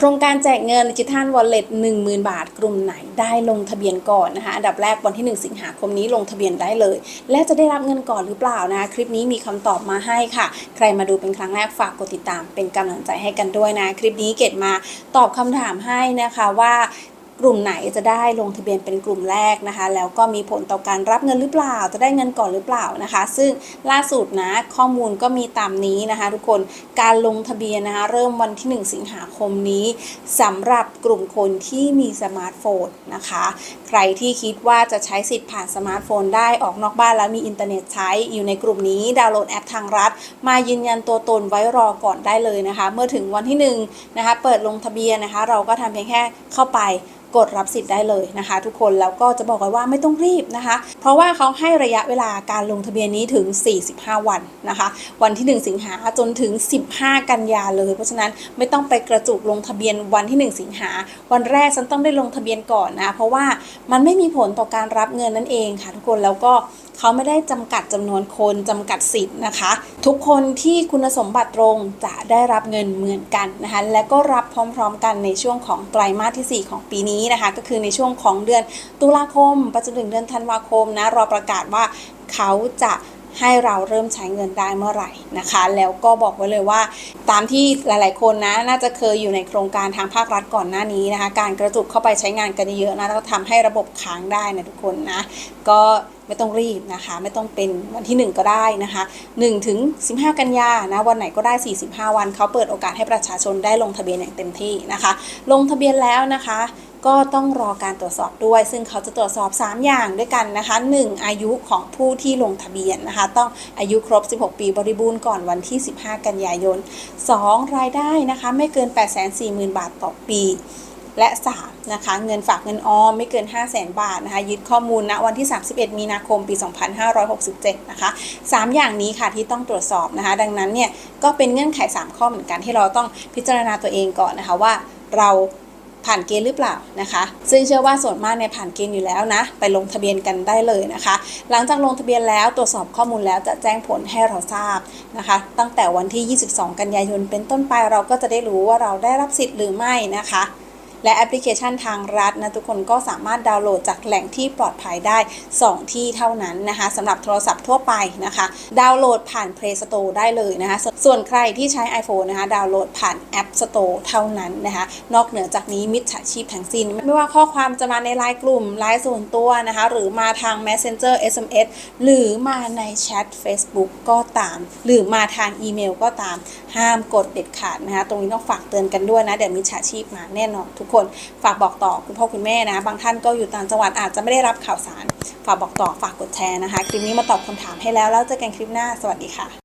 โครงการแจกเงินดิจิทัลวอลเล็ต10,000บาท กลุ่มไหนได้ลงทะเบียนก่อนนะคะ อันดับแรกวันที่ 1 สิงหาคมนี้ลงทะเบียนได้เลย และจะได้รับเงินก่อนหรือเปล่านะคะคลิปนี้มีคำตอบมาให้ค่ะ ใครมาดูเป็นครั้งแรกฝากกดติดตามเป็นกำลังใจให้กันด้วยนะ คลิปนี้เกดมาตอบคำถามให้นะคะว่า กลุ่มไหนจะได้ลงทะเบียนเป็นกลุ่มแรกนะคะ แล้วก็มีผลต่อการรับเงินหรือเปล่า จะได้เงินก่อนหรือเปล่านะคะ ซึ่งล่าสุดนะข้อมูลก็มีตามนี้นะคะ ทุกคนการลงทะเบียนนะคะ เริ่มวันที่ 1 สิงหาคมนี้สำหรับกลุ่มคนที่มีสมาร์ทโฟนนะคะ ใครที่คิดว่าจะใช้สิทธิ์ผ่านสมาร์ทโฟน ได้ออกนอกบ้านแล้วมีอินเทอร์เน็ตใช้อยู่ในกลุ่มนี้ดาวน์โหลดแอปทางรัฐ มายืนยันตัวตนไว้รอก่อนได้เลยนะคะ เมื่อถึงวันที่1นะคะเปิดลงทะเบียนนะคะ เราก็ทำเพียงแค่เข้าไปกดรับสิทธิ์ได้เลยนะคะ ทุกคนแล้วก็จะบอกไว้ว่าไม่ต้องรีบนะคะ เพราะว่าเขาให้ระยะเวลาการลงทะเบียนนี้ถึง 45 วันนะคะ วันที่ 1 สิงหาจนถึง 15 กันยาเลย เพราะฉะนั้นไม่ต้องไปกระจุกลงทะเบียนวันที่ 1 สิงหา วันแรกฉันต้องได้ลงทะเบียนก่อนนะ เพราะว่ามันไม่มีผลต่อการรับเงินนั่นเองค่ะ ทุกคนแล้วก็ เขาไม่ได้จำกัดจำนวนคนจำกัดสิทธิ์นะคะ ทุกคนที่คุณสมบัติตรงจะได้รับเงินเหมือนกันนะคะและก็รับพร้อมๆ กันในช่วงของไตรมาสทีสี่4 ของปีนี้นะคะ ก็คือในช่วงของเดือนตุลาคมไปจนถึงเดือนธันวาคมนะรอประกาศว่าเขาจะ ให้เราเริ่มใช้เงินได้เมื่อไหร่นะคะ แล้วก็บอกไว้เลยว่า ตามที่หลาย ๆ คนนะน่าจะเคยอยู่ในโครงการทางภาครัฐก่อนหน้านี้นะคะ การกระจุกเข้าไปใช้งานกันเยอะๆนะแล้วทำให้ระบบค้างได้นะทุกคนนะ ก็ไม่ต้องรีบนะคะ ไม่ต้องเป็นวันที่ 1 ก็ได้นะคะ1ถึง15 กันยานะวันไหนก็ได้ 45 วันเขาเปิดโอกาสให้ประชาชนได้ลงทะเบียนอย่างเต็มที่นะคะ ลงทะเบียนแล้วนะคะ ก็ต้องรอการตรวจสอบด้วย ซึ่งเขาจะตรวจสอบ 3 อย่างด้วยกันนะคะ 1. อายุของผู้ที่ลงทะเบียนนะคะ ต้องอายุครบ 16 ปีบริบูรณ์ก่อนวันที่ 15 กันยายน 2. รายได้นะคะไม่เกิน 840,000 บาทต่อปีและ3นะคะเงินฝากเงินออมไม่เกิน 5 0 0แสนบาทนะคะยึดข้อมูลณวันที่ 31 มีนาคมปี 2567 นะคะ 3 อย่างนี้ค่ะที่ต้องตรวจสอบนะคะ ดังนั้นเนี่ยก็เป็นเงื่อนไข 3 ข้อเหมือนกันที่เราต้องพิจารณาตัวเองก่อนนะคะว่าเรา ผ่านเกณฑ์หรือเปล่านะคะ ซึ่งเชื่อว่าส่วนมากเนี่ยผ่านเกณฑ์อยู่แล้วนะ ไปลงทะเบียนกันได้เลยนะคะ หลังจากลงทะเบียนแล้วตรวจสอบข้อมูลแล้วจะแจ้งผลให้เราทราบนะคะ ตั้งแต่วันที่ 22 กันยายนเป็นต้นไปเราก็จะได้รู้ว่าเราได้รับสิทธิ์หรือไม่นะคะ และแอปพลิเคชันทางรัฐนะทุกคนก็สามารถดาวน์โหลดจากแหล่งที่ปลอดภัยได้ 2 ที่เท่านั้นนะคะสำหรับโทรศัพท์ทั่วไปนะคะ ดาวน์โหลดผ่าน Play Store ได้เลยนะคะส่วนใครที่ใช้ iPhone นะคะดาวน์โหลดผ่าน App Store เท่านั้นนะคะนอกเหนือจากนี้มิจฉาชีพทั้งสิ้น ไม่ว่าข้อความจะมาในไลน์กลุ่มไลน์ส่วนตัวนะคะหรือมาทาง Messenger SMS หรือมาในแชท Facebook ก็ตาม หรือมาทางอีเมลก็ตามห้ามกดเด็ดขาดนะคะตรงนี้ต้องฝากเตือนกันด้วยนะเดี๋ยวมิจฉาชีพมาแน่นอนทุกคน ฝากบอกต่อคุณพ่อคุณแม่นะ บางท่านก็อยู่ต่างจังหวัดอาจจะไม่ได้รับข่าวสาร ฝากบอกต่อฝากกดแชร์นะคะ คลิปนี้มาตอบคำถามให้แล้วแล้วเจอกันคลิปหน้า สวัสดีค่ะ